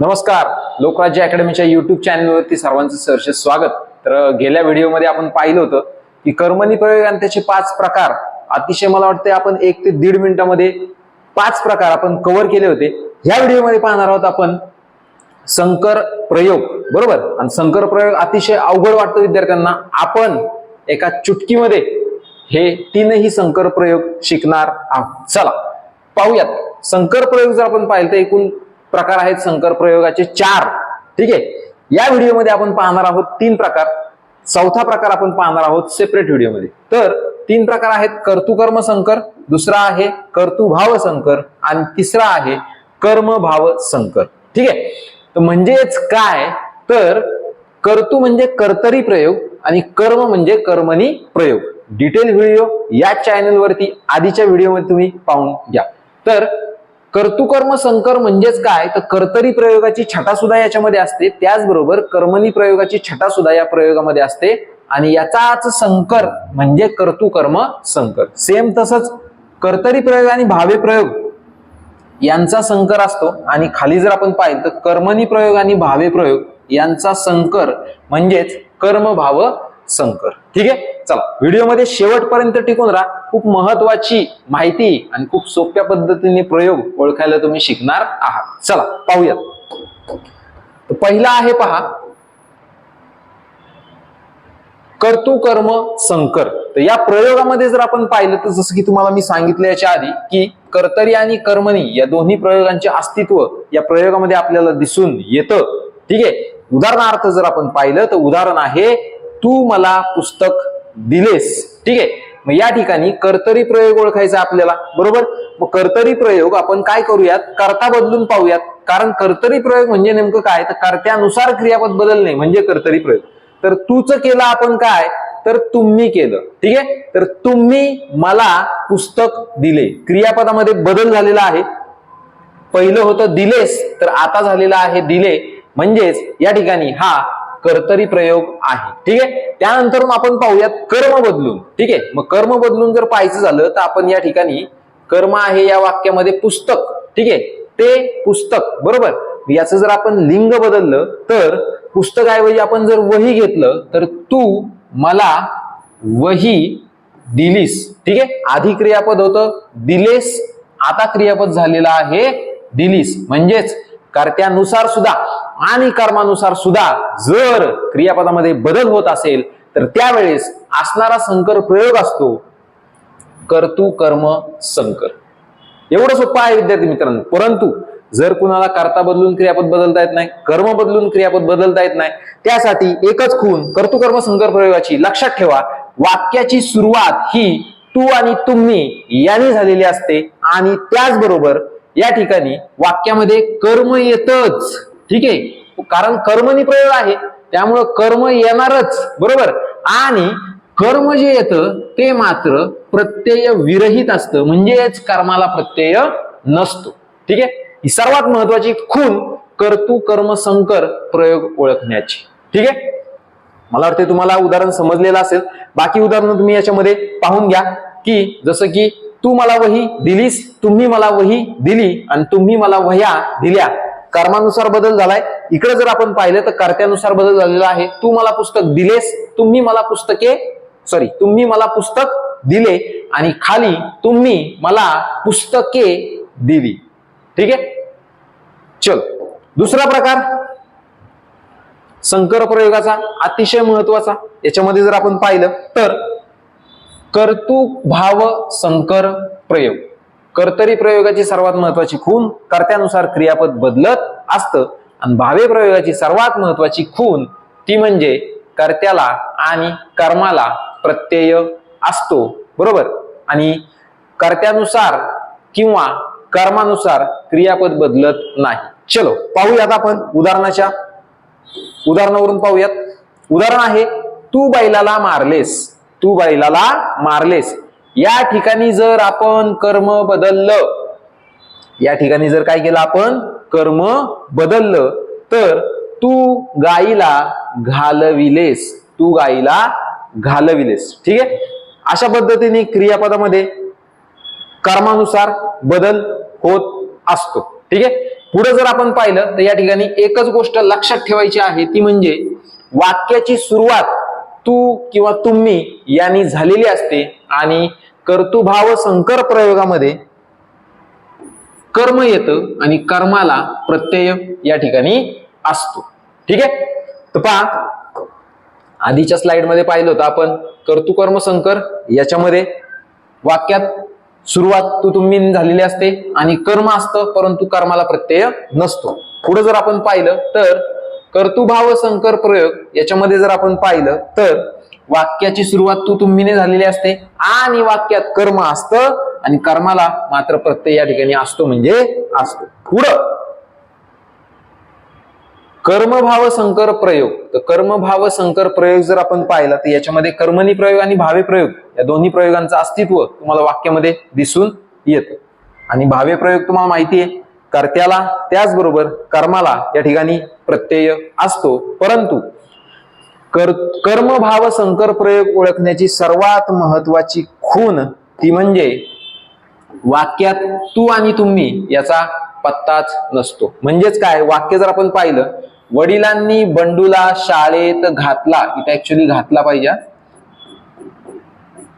नमस्कार. लोकराज्य अकॅडमीच्या युट्यूब चॅनलवरती सर्वांचं सरसे स्वागत. तर गेल्या व्हिडिओमध्ये आपण पाहिलं होतं की कर्मणी प्रयोग आणि त्याचे पाच प्रकार अतिशय मला वाटते आपण एक ते दीड मिनिटामध्ये पाच प्रकार आपण कव्हर केले होते. ह्या व्हिडिओमध्ये पाहणार आहोत आपण संकर प्रयोग बरोबर? आणि संकर प्रयोग अतिशय अवघड वाटतो विद्यार्थ्यांना. आपण एका चुटकीमध्ये हे तीनही संकर प्रयोग शिकणार आहोत. चला पाहूयात. संकर प्रयोग जर आपण पाहिलं तर एकूण प्रकार आहेत संकर प्रयोगाचे चार. ठीक आहे? या व्हिडिओमध्ये आपण पाहणार आहोत तीन प्रकार. चौथा प्रकार आपण पाहणार आहोत सेपरेट व्हिडिओमध्ये. तर तीन प्रकार आहेत कर्तुकर्म संकर दुसरा आहे कर्तुभाव संकर आणि तिसरा आहे कर्मभाव संकर. ठीक आहे? तर म्हणजेच काय? तर कर्तू म्हणजे कर्तरी प्रयोग आणि कर्म म्हणजे कर्मणी प्रयोग. डिटेल व्हिडिओ या चॅनलवरती आधीच्या व्हिडिओमध्ये तुम्ही पाहून घ्या. तर कर्तुकर्म संकर म्हणजेच काय? तर कर्तरी प्रयोगाची छटा सुद्धा याच्यामध्ये असते. त्याचबरोबर कर्मणी प्रयोगाची छटा सुद्धा या प्रयोगामध्ये असते. आणि याचाच संकर म्हणजे कर्तुकर्म संकर. सेम तसंच कर्तरी प्रयोग आणि भावे प्रयोग यांचा संकर असतो. आणि खाली जर आपण पाहिलं तर कर्मणी प्रयोग आणि भावे प्रयोग यांचा संकर म्हणजेच कर्मभाव संकर ठीक आहे? चला व्हिडिओमध्ये शेवटपर्यंत टिकून राहा. खूप महत्वाची माहिती आणि खूप सोप्या पद्धतीने प्रयोग ओळखायला तुम्ही शिकणार आहात. चला पाहूयात. पहिला आहे पहा. कर्तुकर्म संकर. तर या प्रयोगामध्ये जर आपण पाहिलं तर जसं की तुम्हाला मी सांगितलं याच्या आधी की कर्तरी आणि कर्मणी या दोन्ही प्रयोगांचे अस्तित्व या प्रयोगामध्ये आपल्याला दिसून येतं. ठीक आहे? उदाहरणार्थ जर आपण पाहिलं तर उदाहरण आहे तू मला पुस्तक दिलेस. ठीक आहे? मग या ठिकाणी कर्तरी प्रयोग ओळखायचा आपल्याला. बरोबर? मग कर्तरी प्रयोग आपण काय करूयात? कर्ता बदलून पाहूयात. कारण कर्तरी प्रयोग म्हणजे नेमकं काय? तर कर्त्यानुसार क्रियापद बदलणे म्हणजे कर्तरी प्रयोग. तर तूच केलं आपण काय? तर तुम्ही केलं. ठीक आहे? तर तुम्ही मला पुस्तक दिले. क्रियापदामध्ये बदल झालेला आहे. पहिलं होतं दिलेस तर आता झालेला आहे दिले. म्हणजेच या ठिकाणी हा कर्तरी प्रयोग आहे. ठीक आहे? त्यानंतर मग आपण पाहूयात कर्म बदलून. ठीक आहे? मग कर्म बदलून जर पाहायचं झालं तर आपण या ठिकाणी कर्म आहे या वाक्यामध्ये पुस्तक. ठीक आहे? ते पुस्तक. बरोबर? याचं जर आपण लिंग बदललं तर पुस्तकाऐवजी आपण जर वही घेतलं तर तू मला वही दिलीस. ठीक आहे? आधी क्रियापद होतं दिलेस आता क्रियापद झालेलं आहे दिलीस. म्हणजेच कर्त्यानुसार सुद्धा. आणि कर्मानुसार सुद्धा जर क्रियापदामध्ये बदल होत असेल तर त्यावेळेस असणारा संकर प्रयोग असतो. कर्तू कर्म संकर. एवढं सोपं आहे विद्यार्थी मित्रांनो. परंतु जर कुणाला कर्ता बदलून क्रियापद बदलता येत नाही कर्म बदलून क्रियापद बदलता येत नाही त्यासाठी एकच खून कर्तुकर्म संकर प्रयोगाची लक्षात ठेवा. वाक्याची सुरुवात ही तू आणि तुम्ही यांनी झालेली असते आणि त्याचबरोबर या ठिकाणी वाक्यामध्ये कर्म येतच. ठीक आहे? कारण कर्मनी प्रयोग आहे. त्यामुळं कर्म येणारच. बरोबर? आणि कर्म जे येतं ते मात्र प्रत्यय विरहित असतं. म्हणजेच कर्माला प्रत्यय नसतो. ठीक आहे? ही सर्वात महत्वाची खून कर्तू कर्म संकर प्रयोग ओळखण्याची. ठीक आहे? मला वाटते तुम्हाला उदाहरण समजलेलं असेल. बाकी उदाहरणं तुम्ही याच्यामध्ये पाहून घ्या की जसं की तू मला वही दिलीस तुम्ही मला वही दिली आणि तुम्ही मला वह्या दिल्या. कर्मानुसार बदल झालाय. इकडे जर आपण पाहिलं तर कर्त्यानुसार बदल झालेला आहे. तू मला पुस्तक दिलेस तुम्ही मला पुस्तके सॉरी तुम्ही मला पुस्तक दिले आणि खाली तुम्ही मला पुस्तके दिली. ठीक आहे? चल दुसरा प्रकार. संकर प्रयोगाचा अतिशय महत्त्वाचा. याच्यामध्ये जर आपण पाहिलं तर कर्तु भाव संकर प्रयोग. कर्तरी प्रयोगाची सर्वात महत्वाची खून कर्त्यानुसार क्रियापद बदलत असतं. आणि भावे प्रयोगाची सर्वात महत्वाची खून ती म्हणजे कर्त्याला आणि कर्माला प्रत्यय असतो. बरोबर? आणि कर्त्यानुसार किंवा कर्मानुसार क्रियापद बदलत नाही. चलो पाहूयात आपण उदाहरणाच्या. उदाहरणावरून पाहूयात. उदाहरण आहे तू बैलाला मारलेस. तू बैलाला मारलेस. या ठिकाणी जर आपण कर्म बदललं या ठिकाणी जर काय केलं आपण? कर्म बदललं तर तू गाईला घालविलेस तू गाईला घालविलेस. ठीक आहे? अशा पद्धतीने क्रियापदामध्ये कर्मानुसार बदल होत असतो. ठीक आहे? पुढे जर आपण पाहिलं तर या ठिकाणी एकच गोष्ट लक्षात ठेवायची आहे ती म्हणजे वाक्याची सुरुवात तू किंवा तुम्ही यांनी झालेली असते आणि कर्तुभाव संकर प्रयोगामध्ये कर्म येतं आणि कर्माला प्रत्यय या ठिकाणी असतो. ठीक आहे? तर पहा आधीच्या स्लाइडमध्ये पाहिलं होतं आपण कर्तुकर्म संकर याच्यामध्ये वाक्यात सुरुवात तू तुम्ही झालेली असते आणि कर्म असतं परंतु कर्माला प्रत्यय नसतो. पुढे जर आपण पाहिलं तर कर्तुभाव संकर प्रयोग याच्यामध्ये जर आपण पाहिलं तर वाक्याची सुरुवात तू तुम्हीने झालेली असते. आणि वाक्यात कर्म असतं आणि कर्माला मात्र प्रत्यय या ठिकाणी असतो म्हणजे असतो. पुढं. कर्मभाव संकर प्रयोग. तर कर्मभाव संकर प्रयोग जर आपण पाहिला तर याच्यामध्ये कर्मणी प्रयोग आणि भावे प्रयोग या दोन्ही प्रयोगांचं अस्तित्व तुम्हाला वाक्यामध्ये दिसून येतं. आणि भावे प्रयोग तुम्हाला माहिती आहे कर्त्याला त्याचबरोबर कर्माला या ठिकाणी प्रत्यय असतो. परंतु कर कर्मभाव संकर प्रयोग ओळखण्याची सर्वात महत्वाची खूण ती म्हणजे वाक्यात तू आणि तुम्ही याचा पत्ताच नसतो. म्हणजेच काय? वाक्य जर आपण पाहिलं वडिलांनी बंडूला शाळेत घातला इथे ऍक्च्युली घातला पाहिजे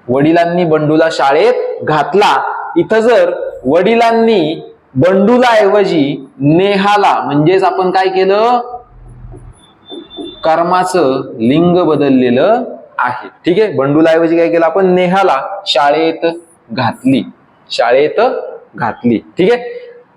वडिलांनी बंडूला शाळेत घातला इथं जर वडिलांनी बंडूला ऐवजी नेहाला म्हणजेच आपण काय केलं? कर्माचं लिंग बदललेलं आहे. ठीक आहे? बंडूलाऐवजी काय केलं आपण? नेहाला शाळेत घातली. शाळेत घातली. ठीक आहे?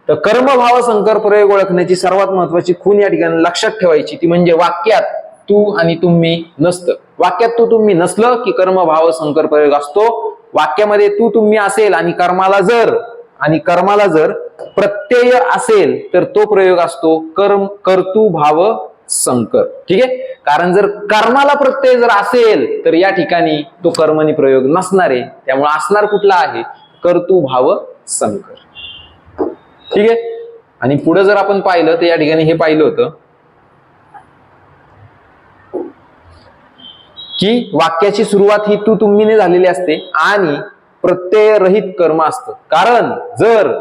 तर कर्मभाव संकर प्रयोग ओळखण्याची सर्वात महत्वाची खून या ठिकाणी लक्षात ठेवायची. ती म्हणजे वाक्यात तू आणि तुम्ही नसतं. वाक्यात तू तुम्ही नसलं की कर्मभाव संकर प्रयोग असतो. वाक्यामध्ये तू तुम्ही असेल आणि कर्माला जर आणि कर्माला जर प्रत्यय असेल तर तो प्रयोग असतो कर्म कर्तू भाव संकर. ठीक आहे? कारण जर कर्माला प्रत्यय जर असेल तर या ठिकाणी तो कर्मणी प्रयोग नसणार आहे. त्यामुळे असणार कुठला आहे? कर्तू भाव संकर. ठीक आहे? आणि पुढे जर आपण पाहिलं तर या ठिकाणी हे पाहिलं होतं की वाक्याची सुरुवात ही तू तुम्हीने झालेली असते आणि प्रत्यय रहित कर्म असतं. कारण जर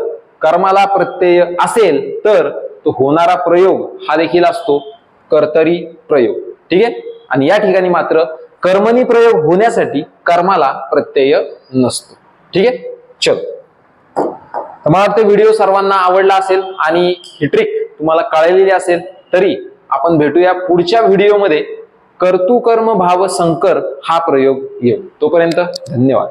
कर्माला प्रत्यय असेल तर तो होणारा प्रयोग हा देखील असतो. कर्तरी प्रयोग. ठीक आहे? आणि या ठिकाणी मात्र कर्मणी प्रयोग होण्यासाठी कर्माला प्रत्यय नसतो. ठीक आहे? चल. तर मला वाटतं व्हिडिओ सर्वांना आवडला असेल आणि ही ट्रिक तुम्हाला कळलेली असेल तरी आपण भेटूया पुढच्या व्हिडिओमध्ये कर्तुकर्म भाव संकर हा प्रयोग येऊ तोपर्यंत धन्यवाद.